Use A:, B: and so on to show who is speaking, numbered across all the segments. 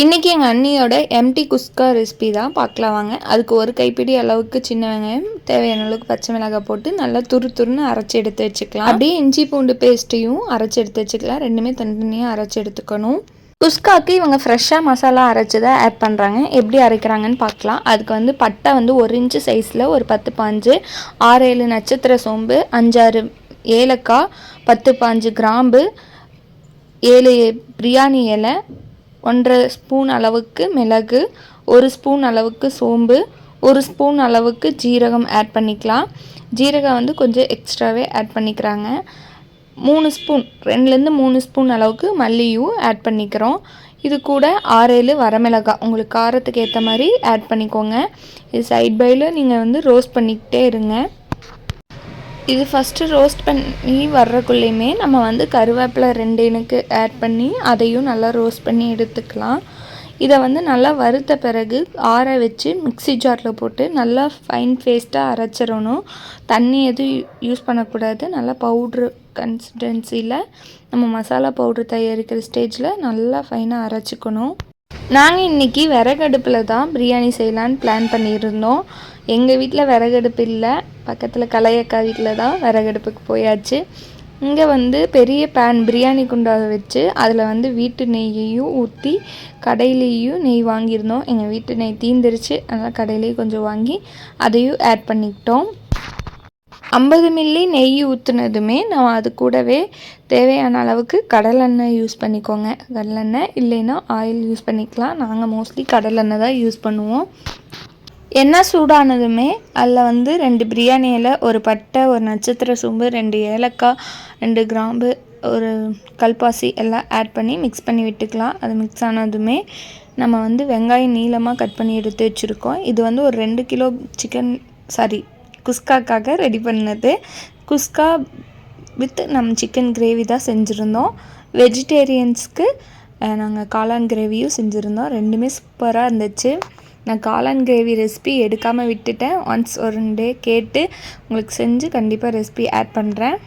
A: இன்றைக்கி எங்கள் அண்ணியோட எம்டி குஸ்கா ரெசிபி தான் பார்க்கலாம் வாங்க. அதுக்கு ஒரு கைப்பிடி அளவுக்கு சின்ன வெங்காயம் தேவையான அளவுக்கு பச்சை மிளகாய் போட்டு நல்லா துரு துருன்னு அரைச்சி எடுத்து வச்சுக்கலாம். அப்படியே இஞ்சி பூண்டு பேஸ்ட்டையும் அரைச்சி எடுத்து வச்சுக்கலாம். ரெண்டுமே தனித்தனியாக அரைச்சி எடுத்துக்கணும். குஸ்காக்கு இவங்க ஃப்ரெஷ்ஷாக மசாலா அரைச்சி தான் ஆட் பண்ணுறாங்க எப்படி அரைக்கிறாங்கன்னு பார்க்கலாம். அதுக்கு வந்து பட்டை வந்து ஒரு இன்ச்சு சைஸில் ஒரு பத்து பாஞ்சு ஆறு ஏழு நட்சத்திர சோம்பு அஞ்சாறு ஏலக்காய் பத்து பாஞ்சு கிராம்பு ஏழு பிரியாணி இலை ஒன்றரை ஸ்பூன் அளவுக்கு மிளகு ஒரு ஸ்பூன் அளவுக்கு சோம்பு ஒரு ஸ்பூன் அளவுக்கு ஜீரகம் ஆட் பண்ணிக்கலாம். ஜீரகம் வந்து கொஞ்சம் எக்ஸ்ட்ராவே ஆட் பண்ணிக்கிறாங்க. மூணு ஸ்பூன் ரெண்டுலேருந்து மூணு ஸ்பூன் அளவுக்கு மல்லியும் ஆட் பண்ணிக்கிறோம். இது கூட ஆறேழு வரமிளகாய் உங்களுக்கு காரத்துக்கு ஏற்ற மாதிரி ஆட் பண்ணிக்கோங்க. இது சைட் பையில் நீங்கள் வந்து ரோஸ்ட் பண்ணிக்கிட்டே இருங்க. இது ஃபஸ்ட்டு ரோஸ்ட் பண்ணி வர்றக்குள்ளேயுமே நம்ம வந்து கருவேப்பிலை ரெண்டு ஆட் பண்ணி அதையும் நல்லா ரோஸ்ட் பண்ணி எடுத்துக்கலாம். இதை வந்து நல்லா வறுத்த பிறகு ஆற வச்சு மிக்சி ஜாரில் போட்டு நல்லா ஃபைன் பேஸ்ட்டாக அரைச்சிடணும். தண்ணி எதுவும் யூஸ் பண்ணக்கூடாது. நல்லா பவுட்ரு கன்சிஸ்டன்சியில் நம்ம மசாலா பவுட்ரு தயாரிக்கிற ஸ்டேஜில் நல்லா ஃபைனாக அரைச்சிக்கணும். நாங்கள் இன்றைக்கி விறகடுப்பில் தான் பிரியாணி செய்யலான்னு பிளான் பண்ணியிருந்தோம். எங்கள் வீட்டில் விறகடுப்பு இல்லை. பக்கத்தில் கலையக்கா வீட்டில் தான் விறகடுப்புக்கு போயாச்சு. இங்கே வந்து பெரிய பேன் பிரியாணி குண்டாவை வச்சு அதில் வந்து வீட்டு நெய்யையும் ஊற்றி கடையிலேயும் நெய் வாங்கியிருந்தோம். எங்கள் வீட்டு நெய் தீந்துருச்சு. அதனால் கடையிலேயும் கொஞ்சம் வாங்கி அதையும் ஆட் பண்ணிக்கிட்டோம். ஐம்பது மில்லி நெய் ஊற்றுனதுமே நம்ம அது கூடவே தேவையான அளவுக்கு கடலெண்ணெய் யூஸ் பண்ணிக்கோங்க. கடலெண்ணெய் இல்லைன்னா ஆயில் யூஸ் பண்ணிக்கலாம். நாங்கள் மோஸ்ட்லி கடலெண்ணெய் தான் யூஸ் பண்ணுவோம். எண்ணெய் சூடானதுமே அதில் வந்து ரெண்டு பிரியாணி இலை ஒரு பட்டை ஒரு நட்சத்திர சோம்பு ரெண்டு ஏலக்காய் ரெண்டு கிராம்பு ஒரு கல்பாசி எல்லாம் ஆட் பண்ணி மிக்ஸ் பண்ணி விட்டுக்கலாம். அது மிக்ஸ் ஆனதுமே நம்ம வந்து வெங்காயம் நீளமாக கட் பண்ணி எடுத்து வச்சுருக்கோம். இது வந்து ஒரு ரெண்டு கிலோ சிக்கன் சாரி குஸ்காக்காக ரெடி பண்ணது. குஸ்கா வித் நம்ம சிக்கன் கிரேவி தான் செஞ்சுருந்தோம். வெஜிடேரியன்ஸ்க்கு நாங்கள் காளான் கிரேவியும் செஞ்சுருந்தோம். ரெண்டுமே சூப்பராக இருந்துச்சு. நான் காளான் கிரேவி ரெசிபி எடுக்காமல் விட்டுட்டேன். ஒன்ஸ் ஒரு டே கேட்டு உங்களுக்கு செஞ்சு கண்டிப்பாக ரெசிபி ஆட் பண்ணுறேன்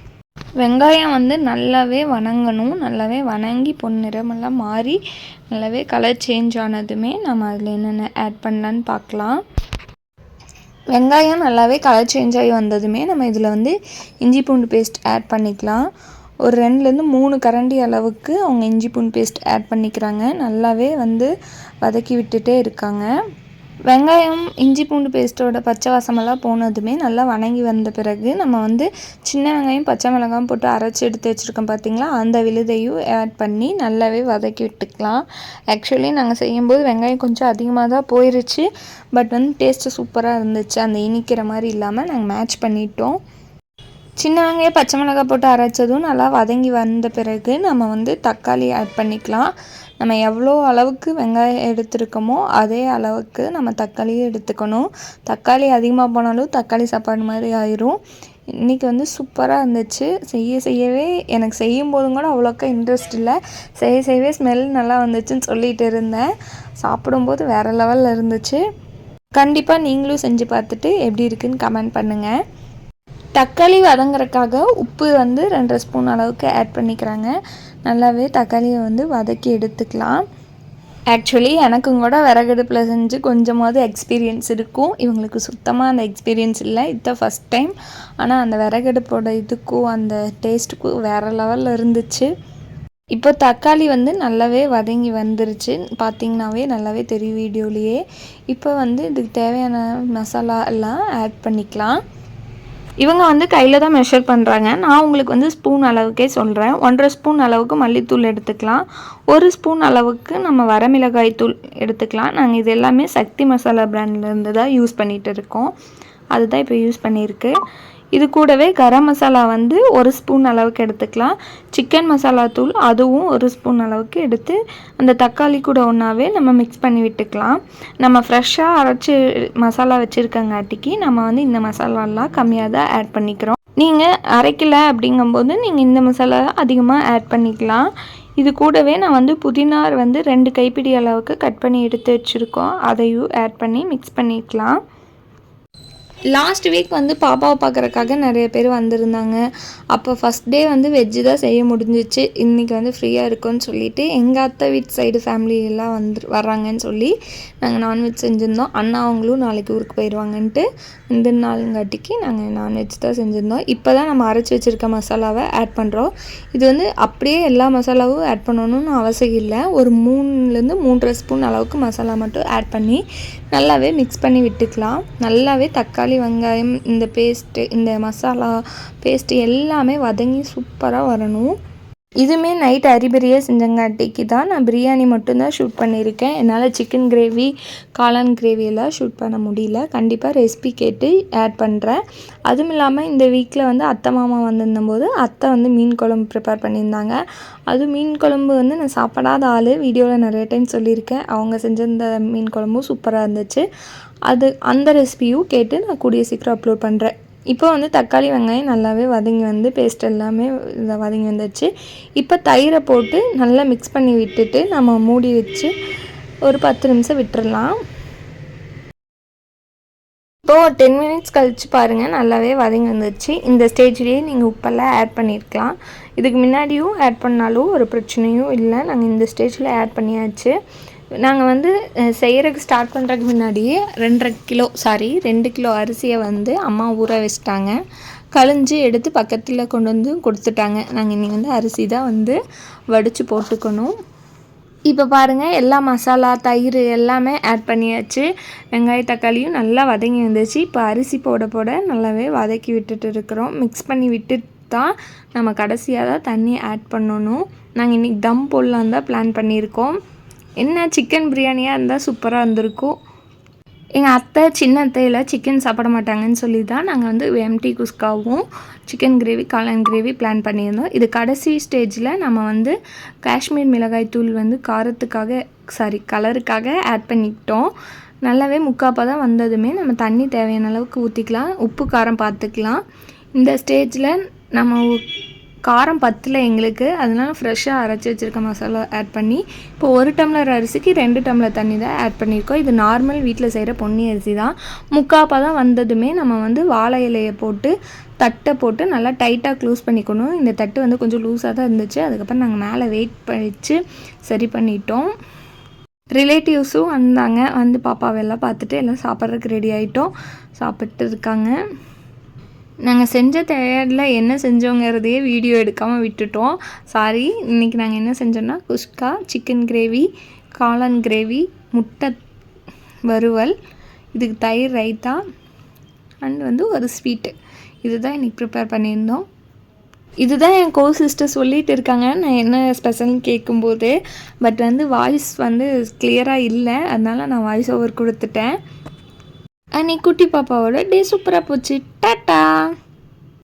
A: வெங்காயம் வந்து நல்லாவே வணங்கணும். நல்லாவே வணங்கி பொன்னிறமெல்லாம் மாறி நல்லாவே கலர் சேஞ்ச் ஆனதுமே நம்ம அதில் என்னென்ன ஆட் பண்ணலான்னு பார்க்கலாம். வெங்காயம் நல்லாவே கலர் சேஞ்ச் ஆகி வந்ததுமே நம்ம இதில் வந்து இஞ்சி பூண்டு பேஸ்ட் ஆட் பண்ணிக்கலாம். ஒரு ரெண்டுலேருந்து மூணு கரண்டி அளவுக்கு அவங்க இஞ்சி பூண்டு பேஸ்ட் ஆட் பண்ணிக்கிறாங்க. நல்லாவே வந்து வதக்கி விட்டுட்டே இருக்காங்க. வெங்காயம் இஞ்சி பூண்டு பேஸ்ட்டோட பச்சை வாசமெல்லாம் போனதுமே நல்லா வணங்கி வந்த பிறகு நம்ம வந்து சின்ன வெங்காயம் பச்சை மிளகாயும் போட்டு அரைச்சி எடுத்து வச்சுருக்கோம் பார்த்திங்களா அந்த விழுதையும் ஆட் பண்ணி நல்லாவே வதக்கி விட்டுக்கலாம். ஆக்சுவலி நாங்கள் செய்யும்போது வெங்காயம் கொஞ்சம் அதிகமாக தான் போயிருச்சு. பட் வந்து டேஸ்ட்டு சூப்பராக இருந்துச்சு. அந்த இனிக்கிற மாதிரி இல்லாமல் நாங்கள் மேட்ச் பண்ணிட்டோம். சின்ன வெங்காயம் பச்சை மிளகாய் போட்டு அரைச்சதும் நல்லா வதங்கி வந்த பிறகு நம்ம வந்து தக்காளி ஆட் பண்ணிக்கலாம். நம்ம எவ்வளோ அளவுக்கு வெங்காயம் எடுத்துருக்கோமோ அதே அளவுக்கு நம்ம தக்காளியும் எடுத்துக்கணும். தக்காளி அதிகமாக போனாலும் தக்காளி சாப்பாடு மாதிரி ஆயிரும். இன்றைக்கி வந்து சூப்பராக இருந்துச்சு. செய்ய செய்யவே எனக்கு செய்யும் போதும் கூட அவ்வளோக்கா இன்ட்ரெஸ்ட் இல்லை. செய்ய செய்யவே ஸ்மெல் நல்லா வந்துச்சுன்னு சொல்லிகிட்டு இருந்தேன். சாப்பிடும்போது வேறு லெவலில் இருந்துச்சு. கண்டிப்பாக நீங்களும் செஞ்சு பார்த்துட்டு எப்படி இருக்குன்னு கமெண்ட் பண்ணுங்கள் தக்காளி வதங்குறதுக்காக உப்பு வந்து ரெண்டரை ஸ்பூன் அளவுக்கு ஆட் பண்ணிக்கிறாங்க. நல்லாவே தக்காளியை வந்து வதக்கி எடுத்துக்கலாம். ஆக்சுவலி எனக்கும் கூட விறகடுப்பில் செஞ்சு கொஞ்சமாவது எக்ஸ்பீரியன்ஸ் இருக்கும். இவங்களுக்கு சுத்தமாக அந்த எக்ஸ்பீரியன்ஸ் இல்லை. இதுதான் ஃபஸ்ட் டைம் ஆனால் அந்த விறகடுப்போட இதுக்கும் அந்த டேஸ்ட்டுக்கும் வேறு லெவலில் இருந்துச்சு. இப்போ தக்காளி வந்து நல்லாவே வதங்கி வந்துருச்சு. பார்த்திங்கனாவே நல்லாவே தெரியும் வீடியோலேயே. இப்போ வந்து இதுக்கு தேவையான மசாலா எல்லாம் ஆட் பண்ணிக்கலாம். இவங்க வந்து கையில் தான் மெஷர் பண்ணுறாங்க நான் உங்களுக்கு வந்து ஸ்பூன் அளவுக்கே சொல்கிறேன் ஒன்றரை ஸ்பூன் அளவுக்கு மல்லித்தூள் எடுத்துக்கலாம். ஒரு ஸ்பூன் அளவுக்கு நம்ம வரமிளகாய் தூள் எடுத்துக்கலாம். நாங்கள் இது எல்லாமே சக்தி மசாலா பிராண்ட்லேருந்து தான் யூஸ் பண்ணிகிட்டு இருக்கோம். அதுதான் இப்போ யூஸ் பண்ணியிருக்கு. இது கூடவே கரம் மசாலா வந்து ஒரு ஸ்பூன் அளவுக்கு எடுத்துக்கலாம். சிக்கன் மசாலா தூள் அதுவும் ஒரு ஸ்பூன் அளவுக்கு எடுத்து அந்த தக்காளி கூட ஒன்றாவே நம்ம மிக்ஸ் பண்ணி விட்டுக்கலாம். நம்ம ஃப்ரெஷ்ஷாக அரைச்சி மசாலா வச்சுருக்கங்காட்டிக்கு நம்ம வந்து இந்த மசாலாலாம் கம்மியாக தான் ஆட் பண்ணிக்கிறோம். நீங்கள் அரைக்கலை அப்படிங்கும்போது நீங்கள் இந்த மசாலா அதிகமாக ஆட் பண்ணிக்கலாம். இது கூடவே நான் வந்து புதினார் வந்து ரெண்டு கைப்பிடி அளவுக்கு கட் பண்ணி எடுத்து வச்சுருக்கோம். அதையும் ஆட் பண்ணி மிக்ஸ் பண்ணிக்கலாம். லாஸ்ட் வீக் வந்து பாப்பாவை பார்க்குறக்காக நிறைய பேர் வந்திருந்தாங்க. அப்போ ஃபஸ்ட் டே வந்து வெஜ்ஜு தான் செய்ய முடிஞ்சிச்சு. இன்றைக்கி வந்து ஃப்ரீயாக இருக்கும்னு சொல்லிட்டு எங்கள் அத்தை வீட்டு சைடு ஃபேமிலியெல்லாம் வந்து வர்றாங்கன்னு சொல்லி நாங்கள் நான்வெஜ் செஞ்சுருந்தோம். அண்ணா அவங்களும் நாளைக்கு ஊருக்கு போயிடுவாங்கன்ட்டு இந்த நாளுங்காட்டிக்கு நாங்கள் நான்வெஜ் தான் செஞ்சுருந்தோம். இப்போ தான் நம்ம அரைச்சி வச்சுருக்க மசாலாவை ஆட் பண்ணுறோம் இது வந்து அப்படியே எல்லா மசாலாவும் ஆட் பண்ணணும்னு அவசியம் இல்லை. ஒரு மூணுலேருந்து மூன்றரை ஸ்பூன் அளவுக்கு மசாலா மட்டும் ஆட் பண்ணி நல்லாவே மிக்ஸ் பண்ணி விட்டுக்கலாம். நல்லாவே தக்காளி வெங்காயம் இந்த பேஸ்ட்டு இந்த மசாலா பேஸ்ட்டு எல்லாமே வதங்கி சூப்பராக வரணும். இதுவுமே நைட் அரிபரியாக செஞ்சங்காட்டிக்கு தான் நான் பிரியாணி மட்டும்தான் ஷூட் பண்ணியிருக்கேன். என்னால் சிக்கன் கிரேவி காளான் கிரேவியெல்லாம் ஷூட் பண்ண முடியல. கண்டிப்பாக ரெசிபி கேட்டு ஆட் பண்ணுறேன் அதுவும் இல்லாமல் இந்த வீக்கில் வந்து அத்தை மாமா வந்திருந்தபோது அத்தை வந்து மீன் குழம்பு ப்ரிப்பேர் பண்ணியிருந்தாங்க. அது மீன் குழம்பு வந்து நான் சாப்பிடாத ஆள். வீடியோவில் நிறைய டைம் சொல்லியிருக்கேன். அவங்க செஞ்சிருந்த மீன் குழம்பும் சூப்பராக இருந்துச்சு. அது அந்த ரெசிபியும் கேட்டு நான் கூடிய சீக்கிரம் அப்லோட் பண்ணுறேன் இப்போ வந்து தக்காளி வெங்காயம் நல்லாவே வதங்கி வந்து பேஸ்ட் எல்லாமே இதை வதங்கி வந்துடுச்சு இப்போ தயிரை போட்டு நல்லா மிக்ஸ் பண்ணி விட்டுட்டு நம்ம மூடி வச்சு ஒரு பத்து நிமிஷம் விட்டுறலாம். இப்போது டென் மினிட்ஸ் கழித்து பாருங்கள் நல்லாவே வதங்கி வந்துச்சு இந்த ஸ்டேஜ்லேயே நீங்கள் உப்பெல்லாம் ஆட் பண்ணியிருக்கலாம் இதுக்கு முன்னாடியும் ஆட் பண்ணாலும் ஒரு பிரச்சனையும் இல்லை. நாங்கள் இந்த ஸ்டேஜில் ஆட் பண்ணியாச்சு. நாங்கள் வந்து செய்கிறதுக்கு ஸ்டார்ட் பண்ணுறதுக்கு முன்னாடியே ரெண்டரை கிலோ சாரி ரெண்டு கிலோ அரிசியை வந்து அம்மா ஊற வச்சிட்டாங்க. கழிஞ்சு எடுத்து பக்கத்தில் கொண்டு வந்து கொடுத்துட்டாங்க. நாங்கள் இன்றைக்கி வந்து அரிசி தான் வந்து வடித்து போட்டுக்கணும். இப்போ பாருங்கள் எல்லா மசாலா தயிர் எல்லாமே ஆட் பண்ணியாச்சு. வெங்காய தக்காளியும் நல்லா வதங்கி வந்துச்சு. இப்போ அரிசி போட போட நல்லாவே வதக்கி விட்டுட்டு இருக்கிறோம். மிக்ஸ் பண்ணி விட்டு தான் நம்ம கடைசியாக தான் தண்ணி ஆட் பண்ணணும். நாங்கள் இன்றைக்கி தம் போடலான் தான் பிளான் பண்ணியிருக்கோம். என்ன சிக்கன் பிரியாணியாக இருந்தால் சூப்பராக இருந்திருக்கும். எங்கள் அத்தை சின்ன அத்தையில் சிக்கன் சாப்பிட மாட்டாங்கன்னு சொல்லி தான் நாங்கள் வந்து எம்டி குஸ்காவும் சிக்கன் கிரேவி காளான் கிரேவி பிளான் பண்ணியிருந்தோம். இது கடைசி ஸ்டேஜில் நம்ம வந்து காஷ்மீர் மிளகாய் தூள் வந்து காரத்துக்காக சாரி கலருக்காக ஆட் பண்ணிக்கிட்டோம். நல்லாவே முக்காப்பாக வந்ததுமே நம்ம தண்ணி தேவையான அளவுக்கு ஊற்றிக்கலாம் உப்பு காரம் பார்த்துக்கலாம் இந்த ஸ்டேஜில் நம்ம காரம் பத்தில் எங்களுக்கு அதனால் ஃப்ரெஷ்ஷாக அரைச்சி வச்சுருக்க மசாலா ஆட் பண்ணி இப்போ ஒரு டம்ளர் அரிசிக்கு ரெண்டு டம்ளர் தண்ணி தான் ஆட் பண்ணியிருக்கோம் இது நார்மல் வீட்டில் செய்கிற பொன்னி அரிசி தான். முக்காப்பாக தான் வந்ததுமே நம்ம வந்து வாழை இலையை போட்டு தட்டை போட்டு நல்லா டைட்டாக க்ளோஸ் பண்ணிக்கணும். இந்த தட்டு வந்து கொஞ்சம் லூஸாக தான் இருந்துச்சு. அதுக்கப்புறம் நாங்கள் மேலே வெயிட் பண்ணிச்சு சரி பண்ணிட்டோம். ரிலேட்டிவ்ஸும் வந்தாங்க. வந்து பாப்பாவெல்லாம் பார்த்துட்டு எல்லாம் சாப்பிட்றதுக்கு ரெடி ஆகிட்டோம் சாப்பிட்டு இருக்காங்க. நாங்கள் செஞ்ச தயாரில் என்ன செஞ்சோங்கிறதையே வீடியோ எடுக்காமல் விட்டுட்டோம். சாரி இன்றைக்கி நாங்கள் என்ன செஞ்சோன்னா குஷ்கா சிக்கன் கிரேவி காளான் கிரேவி முட்டை வறுவல் இதுக்கு தயிர் ரைத்தா அண்ட் வந்து ஒரு ஸ்வீட்டு இதுதான் இன்றைக்கி ப்ரிப்பேர் பண்ணியிருந்தோம். இதுதான் என் கோ சிஸ்டர் சொல்லிகிட்டு இருக்காங்க. நான் என்ன ஸ்பெஷல்னு கேட்கும்போது பட் வந்து வாய்ஸ் வந்து கிளியராக இல்லை. அதனால் நான் வாய்ஸ் ஓவர் கொடுத்துட்டேன். அன்னைக்கு குட்டி பாப்பாவோட டே சூப்பராக போச்சு. டாட்டா!